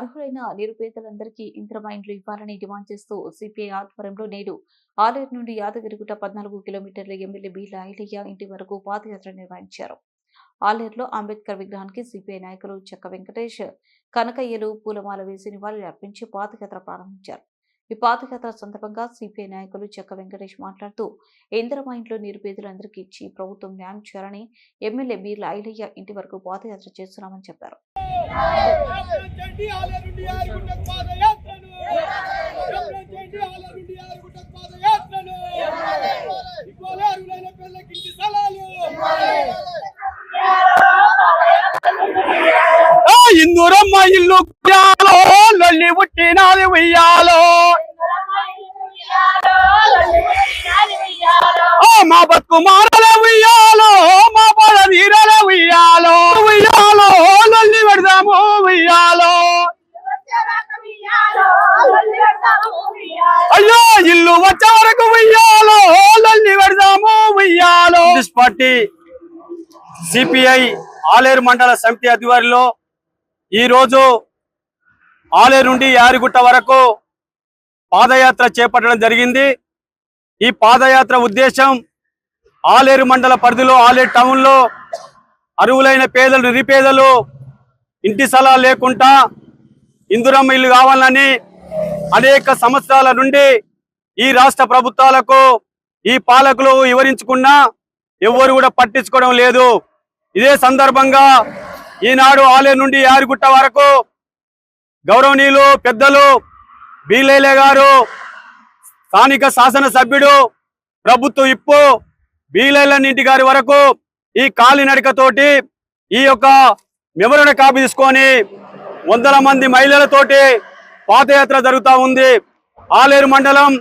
అర్హులైన నిరుపేదలందరికీ ఇంద్రమైండ్లు ఇవ్వాలని డిమాండ్ చేస్తూ సిపిఐ ఆధ్వర్యంలో నేడు ఆలేరు నుండి యాదగిరిగుట్ట పద్నాలుగు కిలోమీటర్ల ఎమ్మెల్యే బి లాయిలయ్య ఇంటి వరకు పాదయాత్ర నిర్వహించారు. ఆలేరులో అంబేద్కర్ విగ్రహానికి సిపిఐ నాయకులు చెక్క వెంకటేష్ కనకయ్యలు పూలమాల వేసి నివాళులు అర్పించి పాదయాత్ర ప్రారంభించారు. ఈ పాదయాత్ర సందర్భంగా సిపిఐ నాయకులు చెక్క వెంకటేష్ మాట్లాడుతూ ఇందిరమ ఇంట్లో నిరుపేదలందరికీ ఇచ్చి ప్రభుత్వం న్యాయం చేయాలని ఎమ్మెల్యే బీర్ల ఐలయ్య ఇంటి వరకు పాదయాత్ర చేస్తున్నామని చెప్పారు. ఇందురమ్మ ఇల్లు ఉయ్యాలో లొల్లి పుట్టినాది ఉయ్యాలో. మా బతుకు ఉయ్యాలో మా పడ నీరల అయ్యో ఇల్లు వచ్చే వరకు ఉయ్యాలో లొల్లి పెడదాము ఉయ్యాలో. పార్టీ సిపిఐ ఆలేరు మండల సమితి ఆధ్వర్యంలో ఈరోజు ఆలేరు నుండి యారిగుట్ట వరకు పాదయాత్ర చేపట్టడం జరిగింది. ఈ పాదయాత్ర ఉద్దేశం ఆలేరు మండల పరిధిలో ఆలేరు టౌన్లో అరువులైన పేదలు నిరుపేదలు ఇంటి సలహా లేకుండా ఇందిరమ్మ ఇల్లు కావాలని అనేక సంవత్సరాల నుండి ఈ రాష్ట్ర ప్రభుత్వాలకు ఈ పాలకులు వివరించుకున్నా ఎవ్వరు కూడా పట్టించుకోవడం లేదు. ఇదే సందర్భంగా ఈనాడు ఆలయం నుండి యారిగుట్ట వరకు గౌరవనీయులు పెద్దలు బీలేలే గారు స్థానిక శాసనసభ్యుడు ప్రభుత్వ ఇప్పు బీలేలన్నింటి గారి వరకు ఈ కాలినడకతోటి ఈ యొక్క వివరణ కాపీ తీసుకొని వందల మంది మహిళలతోటి పాదయాత్ర జరుగుతూ ఉంది. ఆలేరు మండలం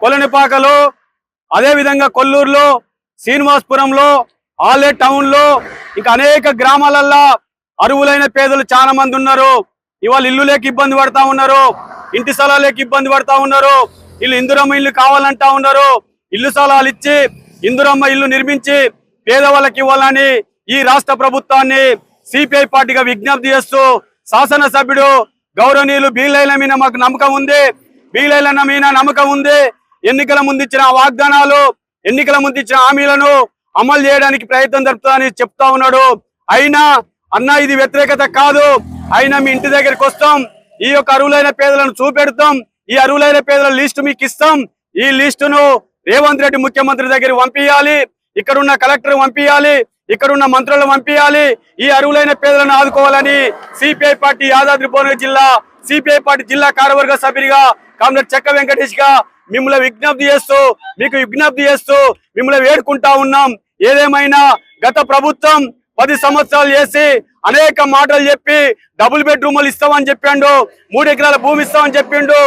కొలనిపాకలో అదేవిధంగా కొల్లూరులో శ్రీనివాసపురంలో ఆలే టౌన్లో ఇంకా అనేక గ్రామాలల్లో అరువులైన పేదలు చాలా మంది ఉన్నారు. ఇవాళ ఇల్లు లేక ఇబ్బంది పడతా ఉన్నారు. ఇంటి స్థలాలు ఇబ్బంది పడతా ఉన్నారు. వీళ్ళు ఇందురమ్మ ఇల్లు కావాలంటా ఉన్నారు. ఇల్లు స్థలాలు ఇచ్చి ఇందురమ్మ ఇల్లు నిర్మించి పేదవాళ్ళకి ఇవ్వాలని ఈ రాష్ట్ర ప్రభుత్వాన్ని సిపిఐ పార్టీగా విజ్ఞప్తి చేస్తూ శాసనసభ్యుడు గౌరవనీయులు బీలైన మీద మాకు నమ్మకం ఉంది. బీలైల మీద నమ్మకం ఉంది. ఎన్నికల ముందు ఇచ్చిన వాగ్దానాలు ఎన్నికల ముందు ఇచ్చిన హామీలను అమలు చేయడానికి ప్రయత్నం జరుపుతానని చెప్తా ఉన్నాడు. అయినా అన్న ఇది వ్యతిరేకత కాదు. అయినా మీ ఇంటి దగ్గరికి వస్తాం. ఈ యొక్క అరువులైన పేదలను చూపెడతాం. ఈ అరువులైన పేదల లిస్టు మీకు ఇస్తాం. ఈ లిస్టును రేవంత్ రెడ్డి ముఖ్యమంత్రి దగ్గర పంపించాలి ఇక్కడున్న కలెక్టర్ పంపించాలి ఇక్కడున్న మంత్రులను పంపించాలి ఈ అరువులైన పేదలను ఆదుకోవాలని సిపిఐ పార్టీ యాదాద్రి భువనగిరి జిల్లా సిపిఐ పార్టీ జిల్లా కార్యవర్గ సభ్యుడిగా కామ్రేడ్ చెక్క వెంకటేష్గా మిమ్మల్ని విజ్ఞప్తి చేస్తూ మీకు విజ్ఞప్తి చేస్తూ మిమ్మల్ని వేడుకుంటా ఉన్నాం. ఏదేమైనా గత ప్రభుత్వం పది సంవత్సరాలు చేసి అనేక మాటలు చెప్పి డబుల్ బెడ్రూములు ఇస్తామని చెప్పిండు మూడు ఎకరాల భూమి ఇస్తామని చెప్పిండు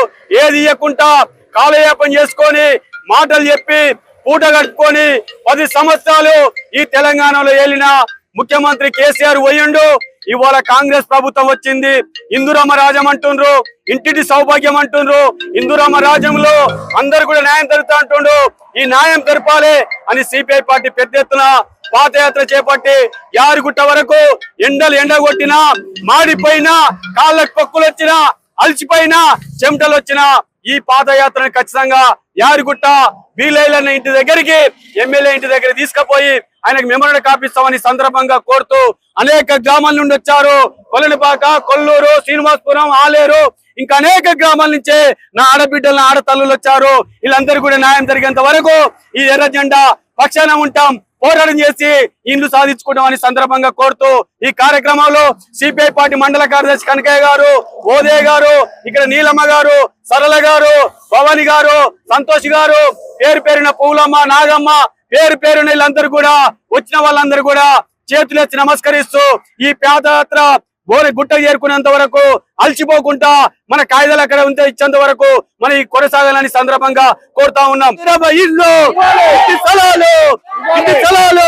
ఏది ఇవ్వకుండా కాలయాపం చేసుకొని మాటలు చెప్పి పూట కట్టుకొని పది సంవత్సరాలు ఈ తెలంగాణలో ఏలిన ముఖ్యమంత్రి కేసీఆర్ పోయిండు. ఇవాళ కాంగ్రెస్ ప్రభుత్వం వచ్చింది. ఇందురమ్మ రాజ్యం అంటుండ్రు. ఇంటిటి సౌభాగ్యం అంటుండ్రు. ఇందురమ్మ రాజ్యంలో అందరు కూడా న్యాయం జరుగుతా అంటుండ్రు ఈ న్యాయం తెరపాలి అని సిపిఐ పార్టీ పెద్ద ఎత్తున పాదయాత్ర చేపట్టి యారుగుట్ట వరకు ఎండలు ఎండగొట్టినా మాడిపోయినా కాళ్ళకు పొక్కులు వచ్చినా అలసిపోయినా చెమటలు వచ్చినా ఈ పాదయాత్రను ఖచ్చితంగా యారిగుట్ట వీలైలన్న ఇంటి దగ్గరికి ఎమ్మెల్యే ఇంటి దగ్గర తీసుకుపోయి ఆయనకు మెమరీ కాపిస్తామని సందర్భంగా కోరుతూ అనేక గ్రామాల నుండి వచ్చారు. కొలనిపాక కొల్లూరు శ్రీనివాసపురం ఆలేరు ఇంకా అనేక గ్రామాల నుంచే నా ఆడబిడ్డలు నా ఆడతల్లులు వచ్చారు. వీళ్ళందరూ కూడా న్యాయం జరిగేంత వరకు ఈ ఎర్ర జెండా పక్షాన ఉంటాం. పోరాటం చేసి ఇండ్లు సాధించుకుంటాం అని సందర్భంగా కోరుతూ ఈ కార్యక్రమంలో సిపిఐ పార్టీ మండల కార్యదర్శి కనకయ్య గారు ఓదే గారు ఇక్కడ నీలమ్మ గారు సరళ గారు భవాని గారు సంతోష్ గారు పేరు పేరున పూలమ్మ నాగమ్మ పేరు పేరున వీళ్ళందరూ కూడా వచ్చిన వాళ్ళందరూ కూడా చేతులెత్తి నమస్కరిస్తూ ఈ పాదయాత్ర గోరి గుట్ట చేరుకునేంత వరకు అలసిపోకుండా మన కాయిదాలు అక్కడ ఉంటే ఇచ్చేంత వరకు మన ఈ కొనసాగాలని సందర్భంగా కోరుతా ఉన్నాం. ఇల్లు స్థలాలు స్థలాలు